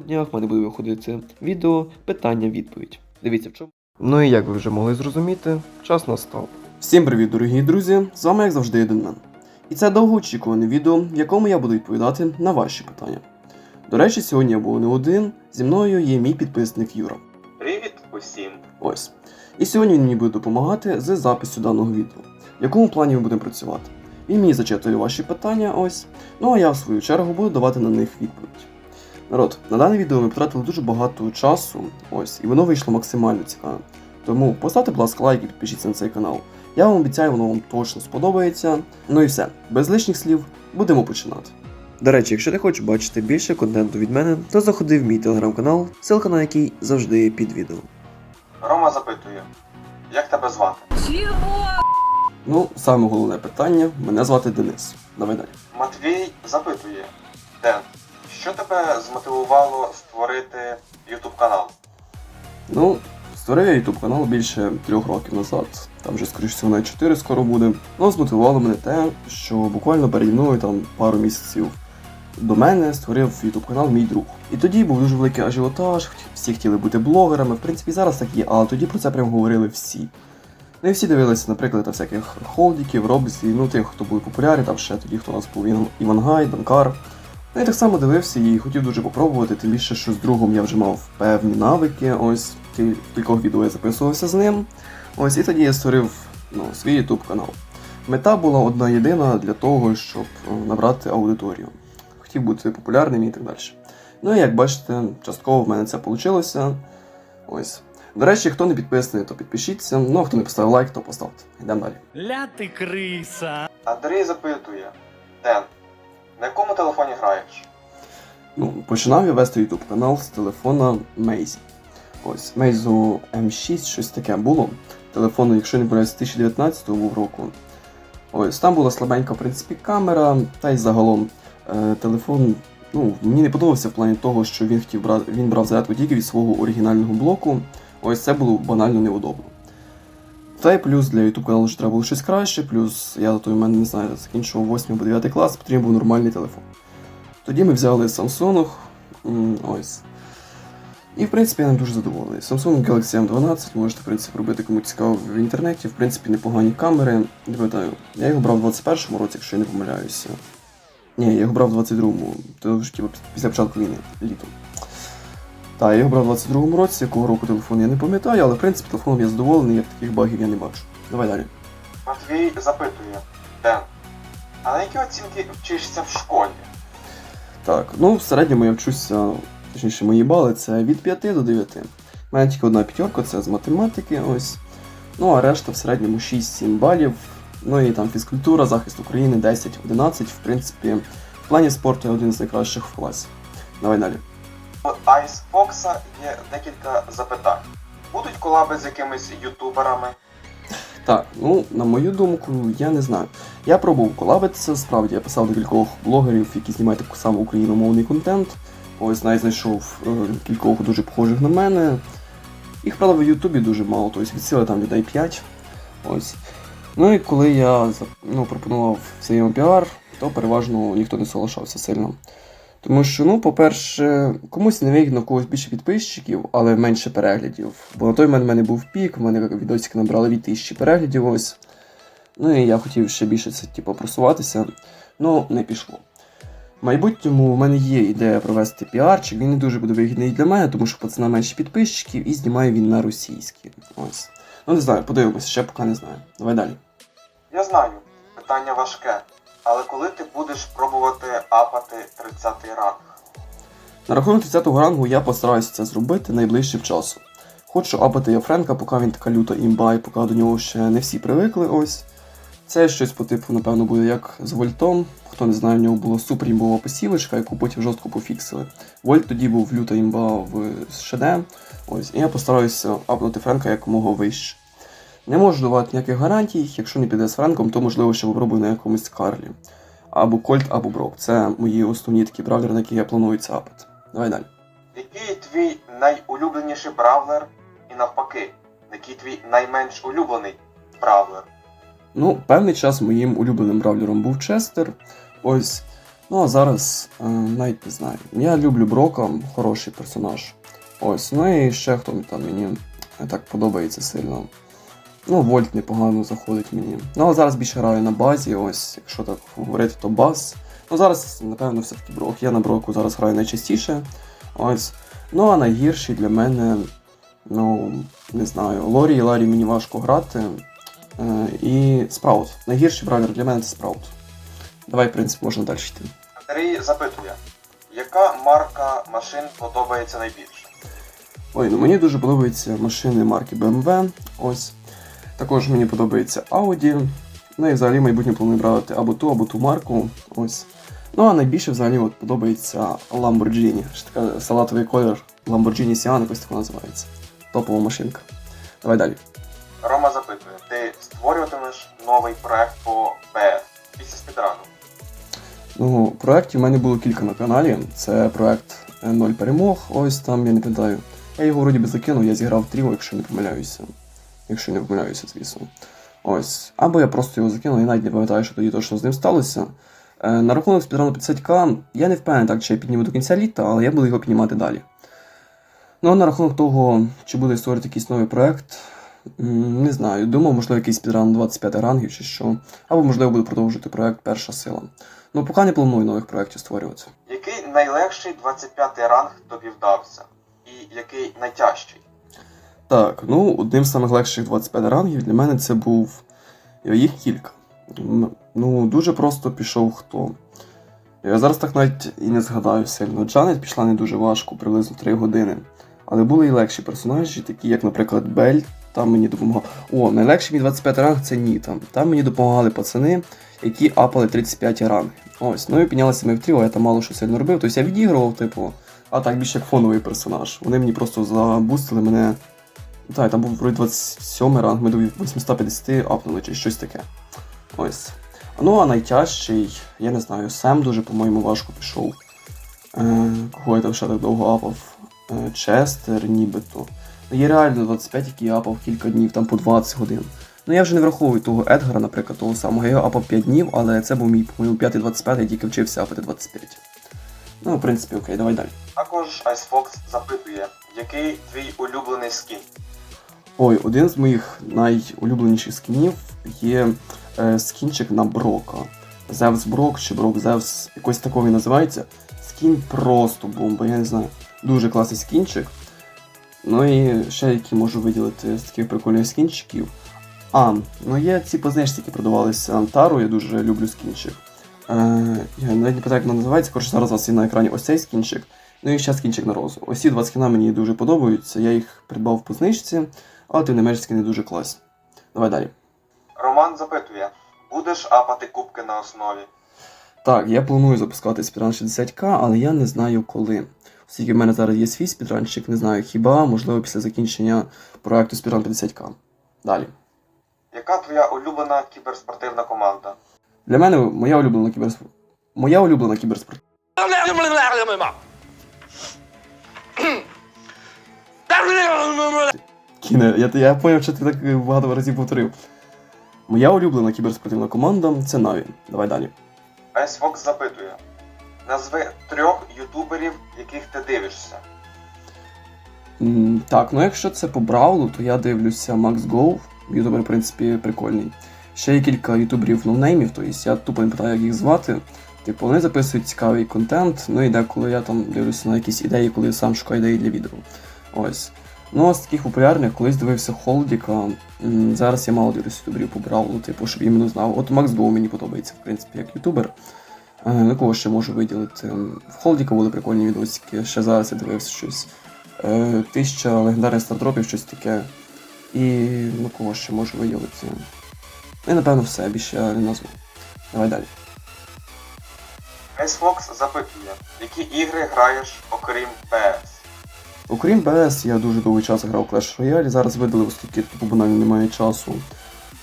На днях в мене буде виходити відео питання-відповідь. Дивіться в чому. Ну і як ви вже могли зрозуміти, час настав. Всім привіт, дорогі друзі! З вами, як завжди, Еденмен. І це довгоочікуване відео, в якому я буду відповідати на ваші питання. До речі, сьогодні я був не один, зі мною є мій підписник Юра. Привіт усім! Ось. І сьогодні він мені буде допомагати з запису даного відео, в якому плані ми будемо працювати. Він мені зачитує ваші питання, ось. Ну а я в свою чергу буду давати на них відповідь. Народ, на дане відео ми потратили дуже багато часу, ось, і воно вийшло максимально цікаве. Тому поставте, будь ласка, лайк і підпишіться на цей канал. Я вам обіцяю, воно вам точно сподобається. Ну і все, без лишніх слів, будемо починати. До речі, якщо ти хочеш бачити більше контенту від мене, то заходи в мій телеграм-канал, ссылка на який завжди під відео. Рома запитує, як тебе звати? Ну, саме головне питання. Мене звати Денис. Давай далі. Матвій запитує, Ден, що тебе змотивувало створити YouTube канал? Ну, створив я YouTube канал більше трьох років назад. Там вже, скоріш всього, навіть 4 скоро буде. Ну, змотивувало мене те, що буквально переді мною там пару місяців до мене створив YouTube канал мій друг. І тоді був дуже великий ажіотаж, всі хотіли бути блогерами. В принципі, зараз так є, але тоді про це прям говорили всі. Ну і всі дивилися, наприклад, на всяких холдиків, Роблісі, ну тих, хто були популярні, там ще тоді, хто у нас був Іван- Івангай, Данкар. Ну і так само дивився і хотів дуже попробувати, тим більше, що з другом я вже мав певні навики. Ось в кількох відео я записувався з ним. Ось і тоді я створив ну, свій YouTube канал. Мета була одна єдина для того, щоб е, набрати аудиторію. Хотів бути популярним і так далі. Ну і як бачите, частково в мене це вийшло. Ось. До речі, хто не підписаний, то підпишіться. Ну а хто не поставив лайк, то поставте. Йдемо далі. Ля ти криса. Андрій запитує, Ден, на якому телефоні граєш? Ну, починав я вести YouTube канал з телефона Meizu. Ось, Meizu M6, щось таке було. Телефону, якщо не помиляюсь, з 2019 був року. Ось, там була слабенька, в принципі, камера, та й загалом е, телефон. Ну, мені не подобався в плані того, що він хотів брати, він брав зарядку тільки від свого оригінального блоку. Ось це було банально неудобно. Та й плюс для YouTube каналу вже треба було щось краще, плюс я на той момент не знаю, закінчував 8 або 9 клас, потрібен був нормальний телефон. Тоді ми взяли Samsung. Ось. І в принципі я ним дуже задоволений. Samsung Galaxy M12 можете в принципі робити кому цікаво в інтернеті. В принципі, непогані камери. Не пам'ятаю, я його брав у 21-му році, якщо я не помиляюся. Ні, я його брав у 22-му, то вже типу, після початку війни, літом. Так, я його брав у 22-му році, якого року телефон я не пам'ятаю, але в принципі телефоном я задоволений, як таких багів я не бачу. Давай далі. Матвій запитує, Ден, а на які оцінки вчишся в школі? Так, ну в середньому я вчуся, точніше, мої бали це від 5 до 9. У мене тільки одна п'ятерка, це з математики, ось. Ну а решта в середньому 6-7 балів. Ну і там фізкультура, захист України 10-11. В принципі, в плані спорту я один з найкращих в класі. Давай далі. У Ice є декілька запитань. Будуть колаби з якимись ютуберами? Так, ну, на мою думку, я не знаю. Я пробував колабитися, справді я писав до кількох блогерів, які знімають таку саму україномовний контент. Ось навіть знайшов е, кількох дуже похожих на мене. Їх, правда, в Ютубі дуже мало, тобто від сили там людей 5. Ось. Ну і коли я ну, пропонував цей піар, то переважно ніхто не соглашався сильно. Тому що, ну, по-перше, комусь не вигідно когось більше підписчиків, але менше переглядів. Бо на той момент в мене був пік, в мене відосики набрали від тисячі переглядів ось. Ну і я хотів ще більше це, типу, просуватися, ну не пішло. В майбутньому в мене є ідея провести піарчик, він не дуже буде вигідний для мене, тому що пацана менше підписчиків і знімає він на російській. Ось. Ну не знаю, подивимося, ще поки не знаю. Давай далі. Я знаю, питання важке, але коли ти будеш пробувати апати 30-й ранг? На рахунок 30-го рангу я постараюся це зробити найближчим часом. Хочу апати я Френка, поки він така люта імба, і поки до нього ще не всі привикли ось. Це щось по типу, напевно, буде як з Вольтом. Хто не знає, в нього була супер імбова посівочка, яку потім жорстко пофіксили. Вольт тоді був люта імба в ШД. Ось, і я постараюся апнути Френка якомога вище. Не можу давати ніяких гарантій, якщо не піде з Френком, то можливо ще попробую на якомусь Карлі. Або Кольт, або Брок. Це мої основні такі бравлери, на які я планую це апати. Давай далі. Який твій найулюбленіший бравлер і навпаки, який твій найменш улюблений бравлер? Ну, певний час моїм улюбленим бравлером був Честер. Ось. Ну а зараз е, навіть не знаю. Я люблю Брока, хороший персонаж. Ось, ну і ще хто там мені е, так подобається сильно. Ну, Вольт непогано заходить мені. Ну, але зараз більше граю на базі, ось, якщо так говорити, то бас. Ну, зараз, напевно, все-таки Брок. Я на Броку зараз граю найчастіше. Ось. Ну, а найгірший для мене, ну, не знаю, Лорі і Ларі мені важко грати. Е, і Спраут. Найгірший бравлер для мене це Спраут. Давай, в принципі, можна далі йти. Андрій запитує, яка марка машин подобається найбільше? Ой, ну мені дуже подобаються машини марки BMW. Ось. Також мені подобається Audi. Ну і взагалі в майбутньому планую брати або ту, або ту марку. Ось. Ну а найбільше взагалі от подобається Lamborghini. Ще така салатовий колір Lamborghini Sian, якось так називається. Топова машинка. Давай далі. Рома запитує, ти створюватимеш новий проект по БФ після спідрану? Ну, проєктів в мене було кілька на каналі. Це проект Ноль перемог. Ось там, я не пам'ятаю. Я його вроді би закинув, я зіграв тріо, якщо не помиляюся. Якщо не помиляюся, звісно. Ось. Або я просто його закинув, я навіть не пам'ятаю, що тоді точно з ним сталося. Е, на рахунок спідрану 50к, я не впевнений, так, чи я підніму до кінця літа, але я буду його піднімати далі. Ну а на рахунок того, чи буде створити якийсь новий проект, не знаю. Думав, можливо, якийсь спідран 25 рангів чи що. Або, можливо, буду продовжувати проект Перша сила. Ну, поки не планую нових проєктів створювати. Який найлегший 25 ранг тобі вдався? І який найтяжчий? Так, ну, одним з самих легших 25 рангів для мене це був. Їх кілька. Ну, дуже просто пішов хто. Я зараз так навіть і не згадаю сильно. Джанет пішла не дуже важко, приблизно 3 години. Але були і легші персонажі, такі як, наприклад, Бель. Там мені допомагав. О, найлегший мій 25 ранг це Ніта. Там мені допомагали пацани, які апали 35 ранги.Ось, ну і піднялися ми в тріо, я там мало що сильно робив. Тобто я відігрував, типу, а так більше як фоновий персонаж. Вони мені просто забустили мене. Так, там був вроді 27 ранг, ми до 850 апнули чи щось таке. Ось. Ну, а найтяжчий, я не знаю, Сем дуже, по-моєму, важко пішов. Е, кого я там ще так довго апав? Е, Честер, нібито. Ну, є реально 25, який я апав кілька днів, там по 20 годин. Ну я вже не враховую того Едгара, наприклад, того самого. Я його апав 5 днів, але це був мій, по-моєму, 5-25, я тільки вчився апати 25. Ну, в принципі, окей, давай далі. Також IceFox запитує, який твій улюблений скін? Ой, один з моїх найулюбленіших скінів є е, скінчик на Брока. Зевс Брок чи Брок Зевс, якось такого він називається. Скін просто бомба, я не знаю. Дуже класний скінчик. Ну і ще які можу виділити з таких прикольних скінчиків. А, ну є ці по знижці, які продавалися Антару, я дуже люблю скінчик. Е, я навіть не пам'ятаю, як вона називається, коротше зараз у вас є на екрані ось цей скінчик. Ну і ще скінчик на розу. Ось ці два скіна мені дуже подобаються, я їх придбав по знижці, але тим не менш скіни дуже класні. Давай далі. Роман запитує, будеш апати кубки на основі? Так, я планую запускати спідран 60к, але я не знаю коли. Оскільки в мене зараз є свій спідранчик, не знаю хіба, можливо, після закінчення проекту спідран 50к. Далі. Яка твоя улюблена кіберспортивна команда? Для мене моя улюблена кіберспорт. Моя улюблена кіберспорт. Кіне, я, я поняв, що ти так багато разів повторив. Моя улюблена кіберспортивна команда це Наві. Давай далі. IceFox запитує, назви трьох ютуберів, яких ти дивишся. М, Так, ну якщо це по Бравлу, то я дивлюся Max Go. Ютубер, в принципі, прикольний. Ще є кілька ютуберів ноунеймів, тобто я тупо не питаю, як їх звати. Типу, вони записують цікавий контент, ну і деколи я там дивлюся на якісь ідеї, коли я сам шукаю ідеї для відео. Ось. Ну, а з таких популярних, колись дивився Холдіка. Зараз я мало дивлюся ютуберів по Бравлу, типу, щоб іменно знав. От Max Go мені подобається, в принципі, як ютубер. Е, На кого ще можу виділити? В Холдіка були прикольні відосики, ще зараз я дивився щось. Е, Тисяча легендарних стартропів, щось таке. І ну кого ще можу виділити. Ну і напевно все, більше не назву. Давай далі. IceFox запитує, які ігри граєш окрім PS? Окрім БС, я дуже довгий час грав Clash Royale, зараз видалив, оскільки тупо банально немає часу.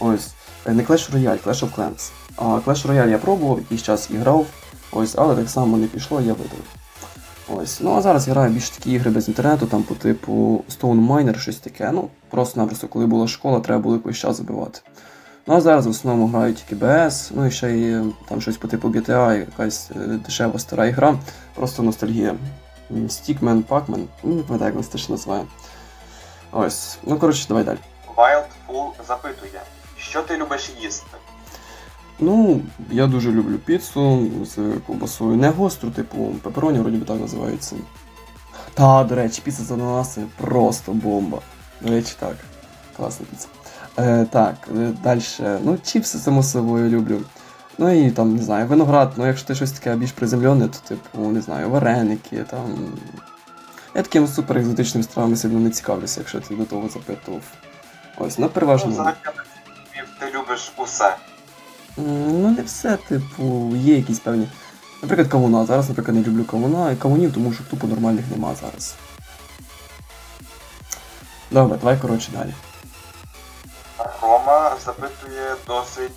Ось. Е, Не Clash Royale, Clash of Clans. А Clash Royale я пробував, якийсь час і грав, ось, але так само не пішло, я видалив. Ось. Ну а зараз я граю більш такі ігри без інтернету, там по типу Stone Miner, щось таке. Ну, просто-напросто, коли була школа, треба було якийсь час забивати. Ну а зараз в основному грають тільки BS, ну і ще й там щось по типу GTA, якась е, дешева стара ігра, просто ностальгія. Stickman, Pac-Man, ну, не пам'ятаю, як нас теж називає. Ось. Ну, коротше, давай далі. Wild Fool запитує, що ти любиш їсти? Ну, я дуже люблю піцу з ковбасою. Не гостру, типу пепероні, вроді би так називається. Та, до речі, піца з ананаси просто бомба. До речі, так. Класна піца. Е, так, е, далі. Ну, чіпси, само собою люблю. Ну і там, не знаю, виноград, ну якщо ти щось таке більш приземлене, то типу, не знаю, вареники, там. Я такими супер екзотичними стравами сильно не цікавлюся, якщо ти до того запитував. Ось, ну Ну, переважно. взагалі, зрозумів, ти любиш усе. Ну, не все, типу, є якісь певні. Наприклад, кавуна. Зараз, наприклад, не люблю кавуна і кавунів, тому що тупо нормальних нема зараз. Добре, давай коротше далі. Рома запитує досить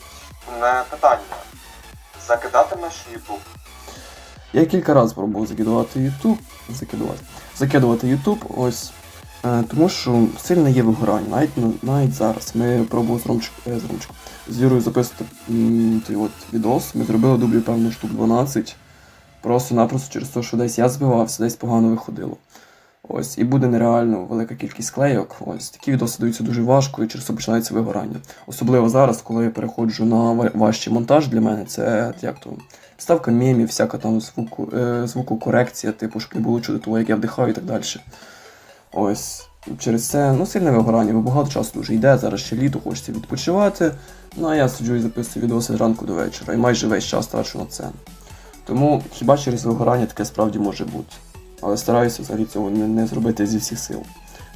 умне питання. Закидатимеш YouTube? Я кілька разів пробував закидувати YouTube. Закидувати. Закидувати YouTube, ось. Е, тому що сильно є вигорання. Навіть, навіть зараз. Ми пробували з Ромчик, е, з Юрою записувати той от відос. Ми зробили дублі, певно, штук 12. Просто-напросто через те, що десь я збивався, десь погано виходило. Ось, і буде нереально велика кількість клейок. Ось такі відоси даються дуже важко і через це починається вигорання. Особливо зараз, коли я переходжу на важчий монтаж для мене, це як то ставка мемів, всяка там звуку, е, звукокорекція, типу, щоб не було чути того, як я вдихаю і так далі. Ось. Через це ну, сильне вигорання, бо багато часу дуже йде, зараз ще літо, хочеться відпочивати. Ну а я сиджу і записую відоси зранку до вечора, і майже весь час трачу на це. Тому хіба через вигорання таке справді може бути. Але стараюся взагалі цього не, не зробити зі всіх сил.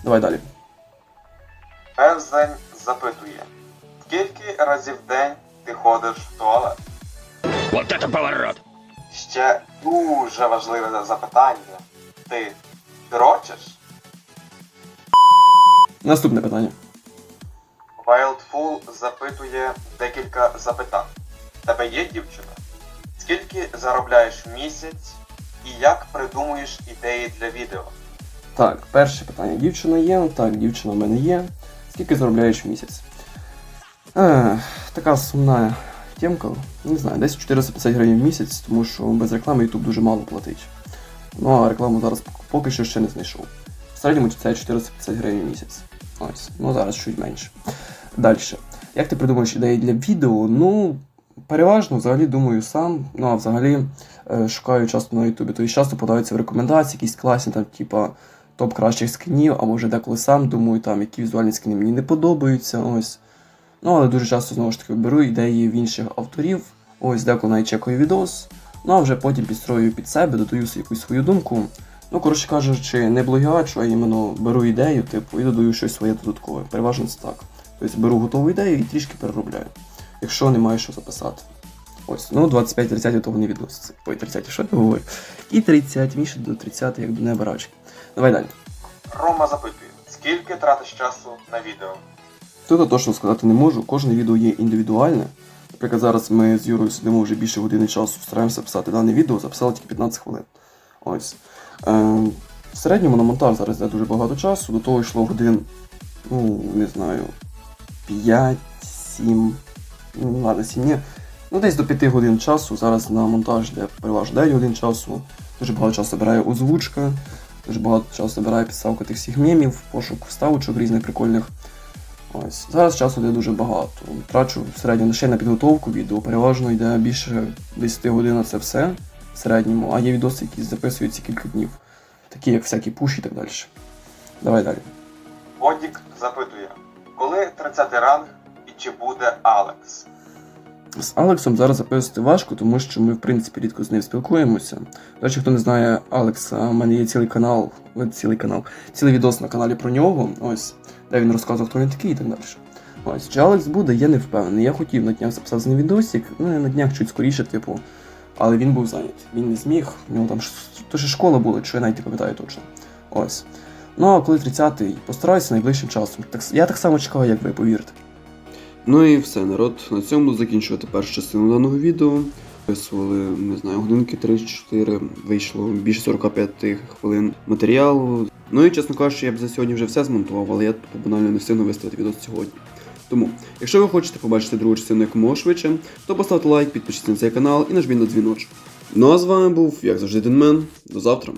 Давай далі. Певзень запитує, скільки разів в день ти ходиш в туалет? Вот это поворот! Ще дуже важливе запитання. Ти дрочиш? Наступне питання. Wildful запитує декілька запитань. Тебе є дівчина? Скільки заробляєш в місяць і як придумуєш ідеї для відео? Так, перше питання. Дівчина є? Так, дівчина в мене є. Скільки заробляєш в місяць? Е, така сумна тємка. Не знаю, десь 450 гривень в місяць, тому що без реклами YouTube дуже мало платить. Ну а рекламу зараз поки що ще не знайшов. В середньому це 450 гривень в місяць. Ось, ну зараз чуть менше. Далі. Як ти придумуєш ідеї для відео? Ну, переважно взагалі думаю сам. Ну а взагалі шукаю часто на Ютубі. Тобто часто подаються в рекомендації, якісь класні там, типа топ кращих скінів, або вже деколи сам думаю, там, які візуальні скіни мені не подобаються. Ось. Ну, але дуже часто знову ж таки беру ідеї в інших авторів. Ось деколи навіть чекаю відос. Ну а вже потім підстрою під себе, додаю якусь свою думку. Ну, коротше кажучи, не благачу, а іменно беру ідею, типу, і додаю щось своє додаткове. Переважно це так. Тобто беру готову ідею і трішки переробляю, якщо немає що записати. Ось, ну 25-30 до того не відноситься. Ой, 30, що я говорю? І 30, більше до 30, як до неба рачки. Давай далі. Рома запитує, скільки тратиш часу на відео? Тут я точно сказати не можу, кожне відео є індивідуальне. Наприклад, зараз ми з Юрою сидимо вже більше години часу, стараємося писати дане відео, записали тільки 15 хвилин. Ось. Е, в середньому на монтаж зараз йде дуже багато часу, до того йшло годин, ну, не знаю, 5, 7, ну ладно, 7 ні. Ну, десь до 5 годин часу. Зараз на монтаж йде переважно 9 годин часу. Дуже багато часу забирає озвучка, дуже багато часу забирає підставка тих всіх мемів, пошук вставочок різних прикольних. Ось. Зараз часу йде дуже багато. Трачу в середньому ще на підготовку відео. Переважно йде більше 10 годин на це все в середньому, а є відоси, які записуються кілька днів, такі як всякі пуші і так далі. Давай далі. Бодік запитує, коли 30 ранг і чи буде Алекс? З Алексом зараз записувати важко, тому що ми, в принципі, рідко з ним спілкуємося. До речі, хто не знає Алекса, у мене є цілий канал, е, цілий канал, цілий відос на каналі про нього, ось, де він розказував, хто він такий і так далі. Ось, чи Алекс буде, я не впевнений. Я хотів на днях записати з ним відосик, ну на днях чуть скоріше, типу, але він був зайнятий. Він не зміг, у нього там то ще школа була, що я навіть не пам'ятаю точно. Ось. Ну а коли 30-й, постараюся найближчим часом. Я так само чекаю, як ви, повірте. Ну і все, народ. На цьому закінчувати першу частину даного відео. Записували, не знаю, годинки 3-4, вийшло більше 45 хвилин матеріалу. Ну і чесно кажучи, я б за сьогодні вже все змонтував, але я тупо банально не встигну виставити відео сьогодні. Тому, якщо ви хочете побачити другу частину якомога швидше, то поставте лайк, підпишіться на цей канал і нажміть на дзвіночок. Ну а з вами був, як завжди, Денмен. До завтра.